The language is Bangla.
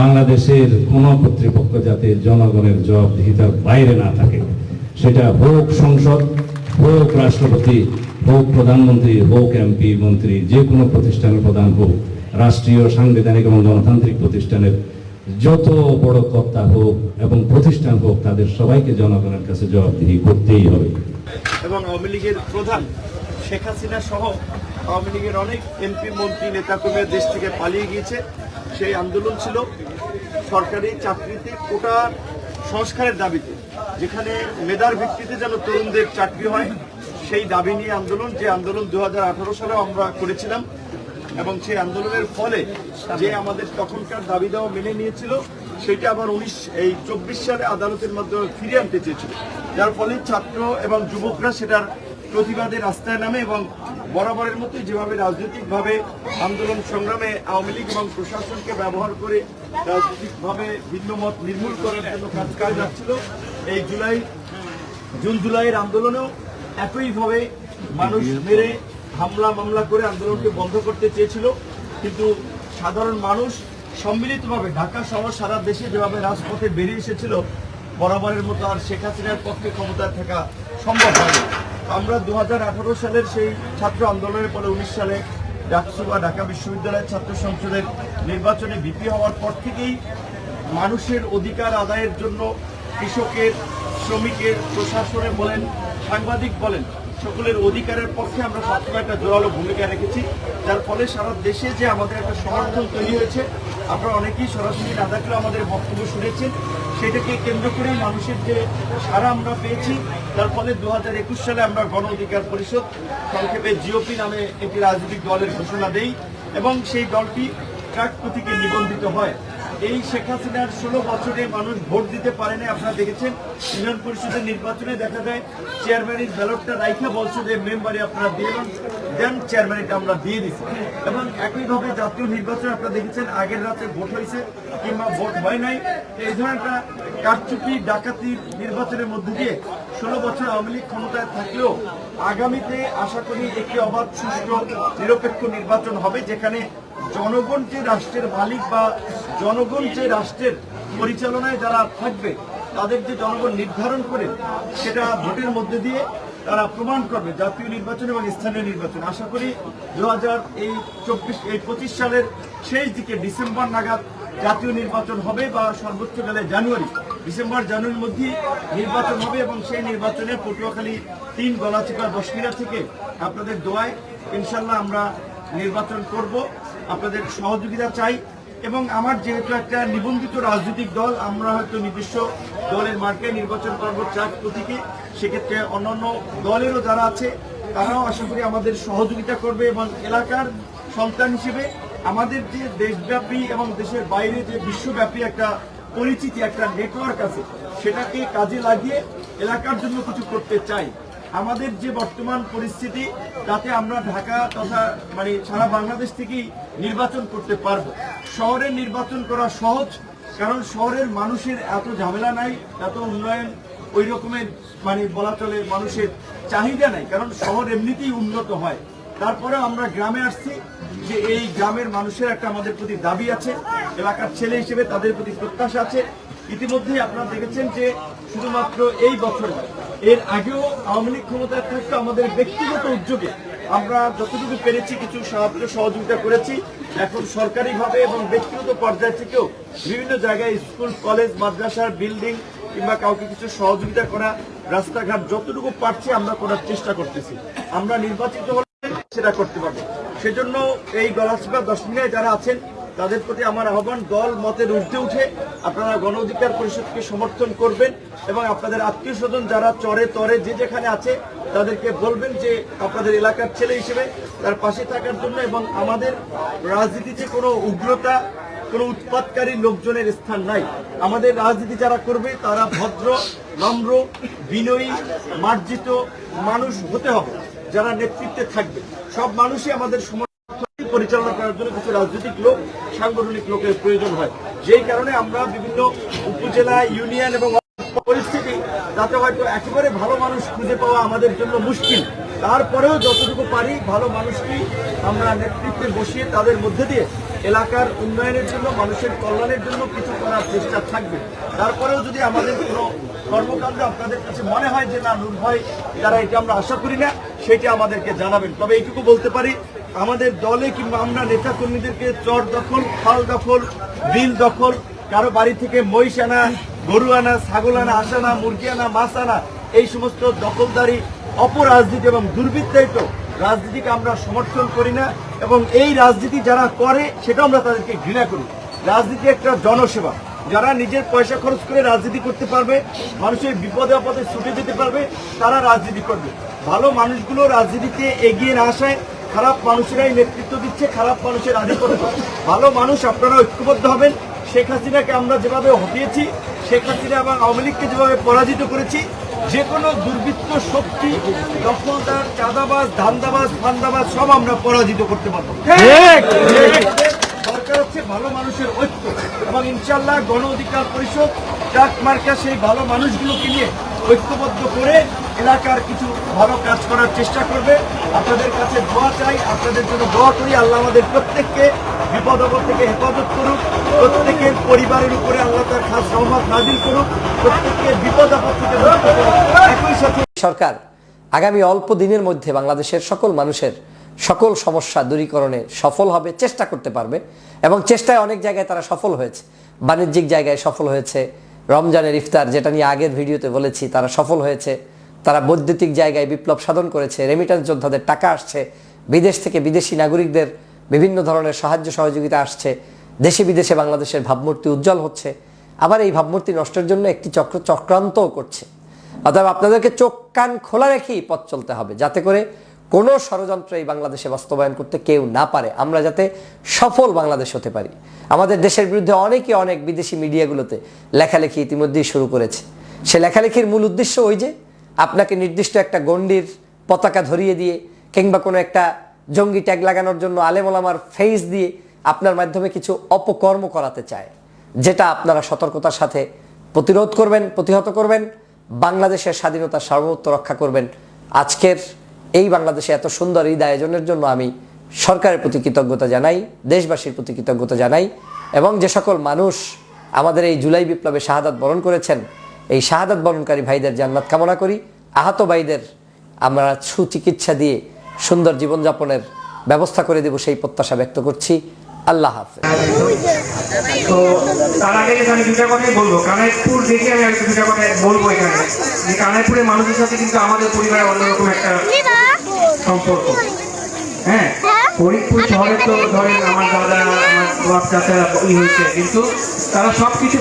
বাংলাদেশের কোন কর্তৃপক্ষ যাতে জনগণের জবাবদিহিতার বাইরে না থাকে, সেটা হোক সংসদ, হোক রাষ্ট্রপতি, হোক প্রধানমন্ত্রী, হোক এমপি, মন্ত্রী, যে কোনো প্রতিষ্ঠানের প্রধান হোক, রাষ্ট্রীয় সাংবিধানিক এবং গণতান্ত্রিক প্রতিষ্ঠানের যত বড় কর্তা হোক এবং প্রতিষ্ঠান হোক, তাদের সবাইকে জনগণের কাছে জবাবদিহি করতেই হবে। এবং আওয়ামী লীগের প্রধান শেখ হাসিনা সহ আওয়ামী লীগের অনেক এমপি, মন্ত্রী, নেতাকর্মীরা দেশ থেকে পালিয়ে গিয়েছে। সেই আন্দোলন ছিল সরকারি চাকরিতে কোটা সংস্কারের দাবিতে, যেখানে মেধার ভিত্তিতে যেন তরুণদের চাকরি হয়, সেই দাবি নিয়ে আন্দোলন, যে আন্দোলন দু হাজার আঠারো সালে আমরা করেছিলাম এবং সেই আন্দোলনের ফলে যে আমাদের তখনকার দাবি দেওয়া মেনে নিয়েছিল, সেটা আবার উনিশ, এই চব্বিশ সালে আদালতের মাধ্যমে ফিরে আনতে চেয়েছিল। যার ফলে ছাত্র এবং যুবকরা সেটার প্রতিবাদে রাস্তায় নামে এবং বরাবরের মতো যেভাবে রাজনৈতিকভাবে আন্দোলন সংগ্রামে আওয়ামী লীগ এবং প্রশাসনকে ব্যবহার করে রাজনৈতিকভাবে ভিন্ন মত নির্মূল করার জন্য কাজ করে যাচ্ছিল, এই জুলাই, জুন জুলাইয়ের আন্দোলনেও একইভাবে মানুষ মেরে হামলা, মামলা করে আন্দোলনকে বন্ধ করতে চেয়েছিল। কিন্তু সাধারণ মানুষ সম্মিলিতভাবে ঢাকা সহ সারা দেশে যেভাবে রাজপথে বেরিয়ে এসেছিল, বরাবরের মতো আর শেখ হাসিনার পক্ষে ক্ষমতায় থাকা সম্ভব হয়নি। আমরা দু হাজার আঠারো সালের সেই ছাত্র আন্দোলনের পরে উনিশ সালে ডাকসু ঢাকা বিশ্ববিদ্যালয়ের ছাত্র সংসদের নির্বাচনে বিপি হওয়ার পর থেকেই মানুষের অধিকার আদায়ের জন্য কৃষকের, শ্রমিকের প্রশাসনে বলেন, সাংবাদিক বলেন, সকলের অধিকারের পক্ষে আমরা সবসময় একটা জোরালো ভূমিকা রেখেছি। যার ফলে সারা দেশে যে আমাদের একটা সমর্থন তৈরি হয়েছে, আপনারা অনেকেই সরাসরি না আমাদের বক্তব্য শুনেছেন, সেটাকে কেন্দ্র করেই মানুষের যে সারা আমরা পেয়েছি যার ফলে দু হাজার একুশ সালে আমরা গণ অধিকার পরিষদ সংক্ষেপে জিওপি নামে একটি রাজনৈতিক দলের ঘোষণা দেই এবং সেই দলটি ট্রাক প্রতীকে নিবন্ধিত হয়। এই শেখ হাসিনার ষোলো বছরে মানুষ ভোট দিতে পারেনি। আপনারা দেখেছেন, ইউনিয়ন পরিষদের নির্বাচনে দেখা যায় চেয়ারম্যানের ব্যালটটা রাইখা বলছে যে, মেম্বারে আপনারা দিয়ে দেন দেন চেয়ারম্যানটা আমরা দিয়ে দিচ্ছি এবং একইভাবে জাতীয় নির্বাচনে আপনারা দেখেছেন, আগের রাতে ভোট হয়েছে কিংবা ভোট হয় নাই। এই ধরনের একটা কারচুপি ডাকাতির নির্বাচনের মধ্যে দিয়ে ষোলো বছর আওয়ামী লীগ ক্ষমতায় থাকলেও আগামীতে আশা করি একটি অবাধ, সুষ্ঠু, নিরপেক্ষ নির্বাচন হবে, যেখানে জনগণ যে রাষ্ট্রের মালিক বা জনগণ যে রাষ্ট্রের পরিচালনায় যারা থাকবে, তাদের যে জনগণ নির্ধারণ করে সেটা ভোটের মধ্যে দিয়ে তারা প্রমাণ করবে, জাতীয় নির্বাচন এবং স্থানীয় নির্বাচন। আশা করি দু এই চব্বিশ, এই পঁচিশ সালের শেষ দিকে ডিসেম্বর নাগাদ জাতীয় নির্বাচন হবে বা সর্বোচ্চ গেলে জানুয়ারি, ডিসেম্বর, জানুয়ারির মধ্যে নির্বাচন হবে এবং সেই নির্বাচনে পটুয়াখালী তিন, গলাচিপা দশমিরা থেকে আপনাদের দোয়ায় ইনশাল্লাহ আমরা নির্বাচন করব। আপনাদের সহযোগিতা চাই এবং আমার যেহেতু একটা নিবন্ধিত রাজনৈতিক দল, আমরা হয়তো নিজস্ব দলের মার্কায় নির্বাচন করব চাক প্রতীকে। সেক্ষেত্রে অন্যান্য দলেরও যারা আছে, তারাও আশা করি আমাদের সহযোগিতা করবে এবং এলাকার সন্তান হিসেবে আমাদের যে দেশব্যাপী এবং দেশের বাইরে যে বিশ্বব্যাপী একটা পরিচিতি, একটা নেটওয়ার্ক আছে, সেটাকে কাজে লাগিয়ে এলাকার জন্য কিছু করতে চাই। আমাদের যে বর্তমান পরিস্থিতি, তাতে আমরা ঢাকা তথা মানে সারা বাংলাদেশ থেকেই নির্বাচন করতে পারব। শহরে নির্বাচন করা সহজ, কারণ শহরের মানুষের এত ঝামেলা নাই, এত উন্নয়ন, ওই রকমের মানে বলা চলে মানুষের চাহিদা নাই, কারণ শহর এমনিতেই উন্নত হয়। তারপরে আমরা গ্রামে আসছি, যে এই গ্রামের মানুষের একটা আমাদের প্রতি দাবি আছে, এলাকার ছেলে হিসেবে তাদের প্রতি প্রত্যাশা আছে। ইতিমধ্যেই আপনারা দেখেছেন যে শুধুমাত্র এই বছর এর আগেও আওয়ামী লীগ ক্ষমতায় থাকতো আমাদের ব্যক্তিগত উদ্যোগে। আমরা যতটুকু পেরেছি কিছু সাহায্য সহযোগিতা করেছি। এখন সরকারিভাবে এবং ব্যক্তিগত পর্যায় থেকেও বিভিন্ন জায়গায় স্কুল, কলেজ, মাদ্রাসার বিল্ডিং কিংবা কাউকে কিছু সহযোগিতা করা, রাস্তাঘাট যতটুকু পারছি আমরা করার চেষ্টা করতেছি। আমরা নির্বাচিত হলে সেটা করতে পারব। সেজন্য এই গলাচিপা দশ যারা আছেন তাদের প্রতি আমার আহ্বান, দল মতের ঊর্ধ্বে উঠে আপনারা গণ অধিকার পরিষদকে সমর্থন করবেন এবং আপনাদের আত্মীয় স্বজন যারা চরে তরে যে যেখানে আছে তাদেরকে বলবেন যে আপনাদের এলাকার ছেলে হিসেবে তার পাশে থাকার জন্য এবং আমাদের রাজনীতিতে কোনো উগ্রতা, কোনো উৎপাতকারী লোকজনের স্থান নাই। আমাদের রাজনীতি যারা করবে তারা ভদ্র, নম্র, বিনয়ী, মার্জিত মানুষ হতে হবে, যারা নেতৃত্বে থাকবে। সব মানুষই আমাদের সমর্থন পরিচালনা করার জন্য কিছু রাজনৈতিক লোক, সাংগঠনিক লোকের প্রয়োজন হয়। যেই কারণে আমরা বিভিন্ন উপজেলা, ইউনিয়ন এবং পরিস্থিতি তাতে হয়তো একেবারে ভালো মানুষ খুঁজে পাওয়া আমাদের জন্য মুশকিল। তারপরেও যতটুকু পারি ভালো মানুষকে আমরা নেতৃত্বে বসিয়ে তাদের মধ্যে দিয়ে এলাকার উন্নয়নের জন্য, মানুষের কল্যাণের জন্য কিছু করার চেষ্টা থাকবে। তারপরেও যদি আমাদের কোনো কর্মকাণ্ড আপনাদের কাছে মনে হয় যে না নূর ভাই যারা এটা আমরা আশা করি না, সেটা আমাদেরকে জানাবেন। তবে এইটুকু বলতে পারি আমাদের দলে কিংবা আমরা নেতা কর্মীদেরকে চর দখল, খাল দখল, বিল দখল, কারও বাড়ি থেকে মহিষ আনা, গরু আনা, ছাগল আনা, হাঁস আনা, মুরগি আনা, মাছ আনা, এই সমস্ত দখলদারি অপরাজনীতি এবং দুর্বৃত্তায়িত রাজনীতিকে আমরা সমর্থন করি না এবং এই রাজনীতি যারা করে সেটা আমরা তাদেরকে ঘৃণা করি। রাজনীতি একটা জনসেবা। যারা নিজের পয়সা খরচ করে রাজনীতি করতে পারবে, মানুষের বিপদে আপদে ছুটে যেতে পারবে, তারা রাজনীতি করবে। ভালো মানুষগুলো রাজনীতিতে এগিয়ে না আসায় খারাপ মানুষেরাই নেতৃত্ব দিচ্ছে খারাপ মানুষের আধিপত্য। ভালো মানুষ আপনারা ঐক্যবদ্ধ হবেন। শেখ হাসিনাকে আমরা যেভাবে হটিয়েছি শেখ হাসিনা এবং আওয়ামী লীগকে যেভাবে পরাজিত করেছি যে কোনো দুর্বৃত্ত শক্তি দখলদার চাঁদাবাজ ধান্দাবাজ ফান্দাবাজ সব আমরা পরাজিত করতে পারব। দরকার হচ্ছে ভালো মানুষের ঐক্য এবং ইনশাল্লাহ গণ অধিকার পরিষদ ট্রাক মার্কা সেই ভালো মানুষগুলোকে নিয়ে ঐক্যবদ্ধ করে এলাকার কিছু ভালো কাজ করার চেষ্টা করবে। আপনাদের কাছে দোয়া চাই, আপনাদের জন্য দোয়া করি। আল্লাহ আমাদের প্রত্যেককে বিপদ আপদ থেকে হেফাজত করুক, প্রত্যেকের পরিবারের উপরে আল্লাহ তার খাস রহমত নাজিল করুক, প্রত্যেককে বিপদ আপদ থেকে একই সাথে সরকার আগামী অল্প দিনের মধ্যে বাংলাদেশের সকল মানুষের সকল সমস্যা দূরীকরণে সফল হবে, চেষ্টা করতে পারবে এবং চেষ্টায় অনেক জায়গায় তারা সফল হয়েছে, বাণিজ্যিক জায়গায় সফল হয়েছে রমজানের ইফতার যেটা নিয়ে আগের ভিডিওতে বলেছি, তারা সফল হয়েছে, তারা বৈদ্যুতিক জায়গায় বিপ্লব সাধন করেছে রেমিটেন্স যোদ্ধাদের টাকা আসছে, বিদেশ থেকে বিদেশি নাগরিকদের বিভিন্ন ধরনের সাহায্য সহযোগিতা আসছে, দেশে বিদেশে বাংলাদেশের ভাবমূর্তি উজ্জ্বল হচ্ছে, আবার এই ভাবমূর্তি নষ্টের জন্য একটি চক্র চক্রান্তও করছে। অতএব আপনাদেরকে চোখ কান খোলা রেখেই পথ চলতে হবে, যাতে করে কোনো ষড়যন্ত্র এই বাংলাদেশে বাস্তবায়ন করতে কেউ না পারে। আমরা যাতে সফল বাংলাদেশ হতে পারি। আমাদের দেশের বিরুদ্ধে অনেকে অনেক বিদেশি মিডিয়াগুলোতে লেখালেখি ইতিমধ্যেই শুরু করেছে। সে লেখালেখির মূল উদ্দেশ্য ওই যে, আপনাকে নির্দিষ্ট একটা গণ্ডির পতাকা ধরিয়ে দিয়ে কিংবা কোনো একটা জঙ্গি ট্যাগ লাগানোর জন্য আলেমোলামার ফেস দিয়ে আপনার মাধ্যমে কিছু অপকর্ম করাতে চায়। যেটা আপনারা সতর্কতার সাথে প্রতিরোধ করবেন, প্রতিহত করবেন, বাংলাদেশের স্বাধীনতা সার্বভৌমত্ব রক্ষা করবেন। আজকের এই বাংলাদেশে এত সুন্দর ঈদ আয়োজনের জন্য আমি সরকারের প্রতি কৃতজ্ঞতা জানাই, দেশবাসীর প্রতি কৃতজ্ঞতা জানাই এবং যে সকল মানুষ আমাদের এই জুলাই বিপ্লবে শাহাদাত বরণ করেছেন, এই শাহাদাত বরণকারী ভাইদের জান্নাত কামনা করি। আহত ভাইদের আমরা সুচিকিৎসা দিয়ে সুন্দর জীবনযাপনের ব্যবস্থা করে দেব সেই প্রত্যাশা ব্যক্ত করছি। আল্লাহ হাফেজ। তো তার আগে কিন্তু আমি দুটা কথাই বলব কানাইপুর দেখে আমি একটা দুটা কথা বলব এখানে। যে কানাইপুরের মানুষের সাথে কিন্তু আমাদের পরিবারের অন্যরকম একটা সম্পর্ক। হ্যাঁ ফরিদপুর শহরে তো ধরেন আমার দাদা আমার বাপ ই হয়েছে কিন্তু তারা সব কিছু